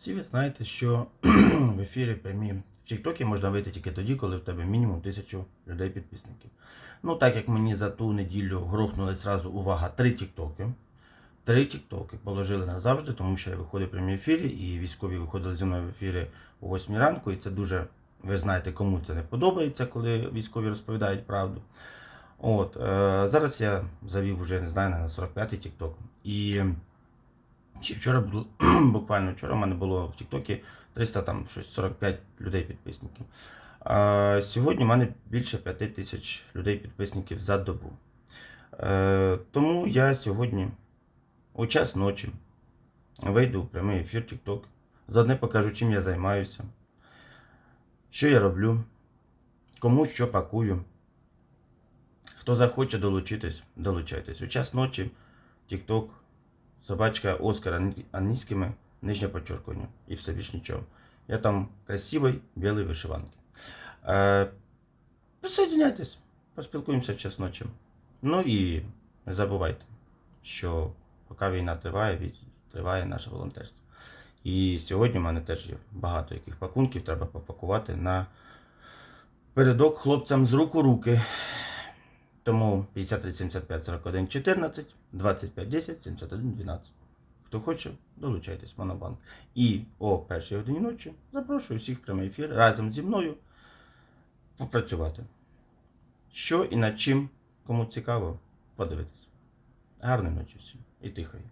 Всі ви знаєте, що в ефірі прямі в Тіктокі можна вийти тільки тоді, коли в тебе мінімум тисячу людей підписників. Ну, так як мені за ту неділю грохнули зразу увага три Тіктоки. Три Тіктоки положили назавжди, тому що я виходив в прямі ефірі, і військові виходили зі мною в ефірі о 8 ранку, і це дуже, ви знаєте, кому це не подобається, коли військові розповідають правду. От, е, зараз я завів вже, не знаю, на 45-й Тікток. І чи вчора буквально вчора в мене було в Тіктокі 300 там щось 45 людей підписників. А сьогодні в мене більше 5 тисяч людей підписників за добу. Е, тому я сьогодні у час ночі вийду в прямий ефір TikTok. Заодно покажу, чим я займаюся, що я роблю, кому що пакую. Хто захоче долучитись, долучайтесь. У час ночі TikTok собачка Оскар ан- англійськими, нижнє подчеркування. І все більш нічого. Я там красивий, білий вишиванки. Е, присоединяйтесь, поспілкуємося в час ночі. Ну і не забувайте, що поки війна триває, триває наше волонтерство. І сьогодні в мене теж є багато яких пакунків, треба попакувати на передок хлопцям з рук у руки. Тому 53 75 41 14, 25 10 71 12. Хто хоче, долучайтесь в Монобанк. І о першій годині ночі запрошую всіх в прямий ефір разом зі мною попрацювати. Що і над чим, кому цікаво, подивитись. Гарної ночі всім і тихої.